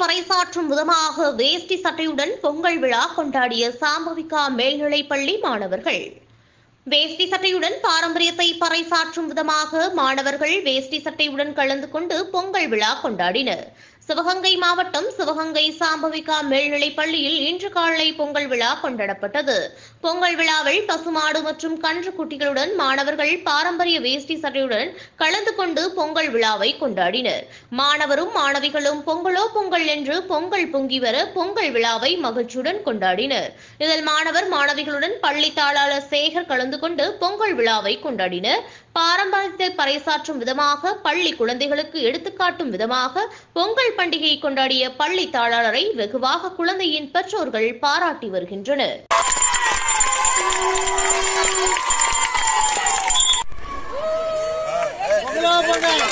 பறைசாற்றும் விதமாக வேஷ்டி சட்டையுடன் பொங்கல் விழா கொண்டாடிய சாம்பவிகா மேல்நிலைப்பள்ளி மாணவர்கள். வேஷ்டி சட்டையுடன் பாரம்பரியத்தை பறைசாற்றும் விதமாக மாணவர்கள் வேஷ்டி சட்டையுடன் கலந்து கொண்டு பொங்கல் விழா கொண்டாடினர். சிவகங்கை மாவட்டம் சிவகங்கை சாம்பவிகா மேல்நிலைப் பள்ளியில் இன்று காலை பொங்கல் விழா கொண்டாடப்பட்டது. பொங்கல் விழாவில் பசுமாடு மற்றும் கன்று குட்டிகளுடன் மாணவர்கள் பாரம்பரிய வேஷ்டி சட்டையுடன் கலந்து கொண்டு பொங்கல் விழாவை கொண்டாடினர். மாணவரும் மாணவிகளும் பொங்கலோ பொங்கல் என்று பொங்கல் பொங்கி வர பொங்கல் விழாவை மகிழ்ச்சியுடன் கொண்டாடினர். இதில் மாணவர் மாணவிகளுடன் பள்ளி தாளாளர் சேகர் கலந்து கொண்டு பொங்கல் விழாவை கொண்டாடினர். பாரம்பரியத்தை பறைசாற்றும் விதமாக பள்ளி குழந்தைகளுக்கு எடுத்துக்காட்டும் விதமாக பொங்கல் பண்டிகையை கொண்டாடிய பள்ளி தாளரை வெகுவாக குழந்தையின் பெற்றோர்கள் பாராட்டி வருகின்றனர் பொங்கலா பொங்கல்